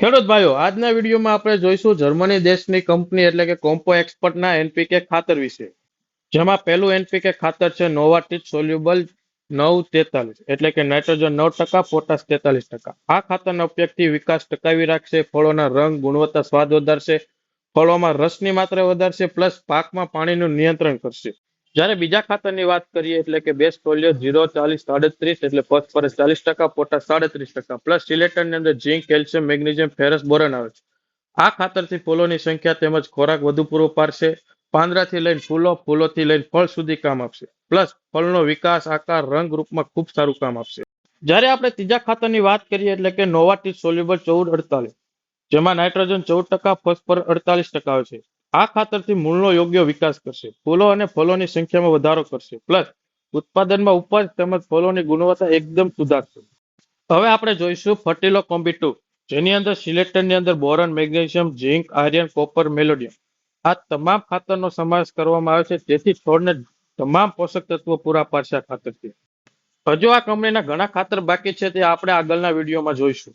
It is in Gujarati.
ખેડૂત ભાઈઓ, આજના વિડીયોમાં આપણે જોઈશું જર્મની દેશની કંપની એટલે કે કોમ્પો એક્સપર્ટના એનપીકે ખાતર વિશે. જેમાં પહેલું એનપીકે ખાતર છે નોવાટીસ સોલ્યુબલ નવ તેતાલીસ, એટલે કે નાઇટ્રોજન નવ ટકા, પોટાશ તેતાલીસ ટકા. આ ખાતરના ઉપયોગથી વિકાસ ટકાવી રાખશે, ફળોના રંગ, ગુણવત્તા સ્વાદ વધારશે, ફળોમાં રસની માત્રા વધારશે, પ્લસ પાકમાં પાણીનું નિયંત્રણ કરશે. જ્યારે બીજા ખાતરની વાત કરીએ એટલે કે બેસ્ટ ફોલિયો ઝીરો, ચાલીસ, સાડત્રીસ એટલે ફોસ્ફરસ ચાલીસ ટકા, પોટા સાડત્રીસ ટકા. પ્લસ સિલેટરની અંદર zinc calcium magnesium ferrous boron આવે છે. આ ખાતરથી ફૂલોની સંખ્યા તેમજ ખોરાક વધુ પૂરો પાડશે. પાંદડાથી લઈને ફૂલો, ફૂલોથી લઈને ફળ સુધી કામ આપશે. પ્લસ ફળનો વિકાસ, આકાર, રંગ રૂપમાં ખૂબ સારું કામ આપશે. જ્યારે આપણે ત્રીજા ખાતરની વાત કરીએ એટલે કે નોવાટી સોલ્યુબલ ચૌદ અડતાલીસ, જેમાં નાઇટ્રોજન ચૌદ ટકા ફોસ્ફર અડતાલીસ ટકા આવે છે. આ ખાતરથી મૂળનો યોગ્ય વિકાસ કરશે. ફૂલો અને ફળોની સંખ્યામાં વધારો કરશે. પ્લસ ઉત્પાદનમાં ઉપજ તેમજ ફળોની ગુણવત્તા એકદમ સુધારશે. હવે આપણે જોઈશું ફર્ટિલો કોમ્બી ટુ જેની અંદર સિલેક્ટરની અંદર boron, magnesium, zinc, iron, copper, molybdenum. આ તમામ ખાતરનો સમાવેશ કરવામાં આવે છે. જેથી છોડને તમામ પોષક તત્વો પૂરા પાડશે આ ખાતરથી. હજુ આ કંપનીના ઘણા ખાતર બાકી છે તે આપણે આગળના વિડીયોમાં જોઈશું.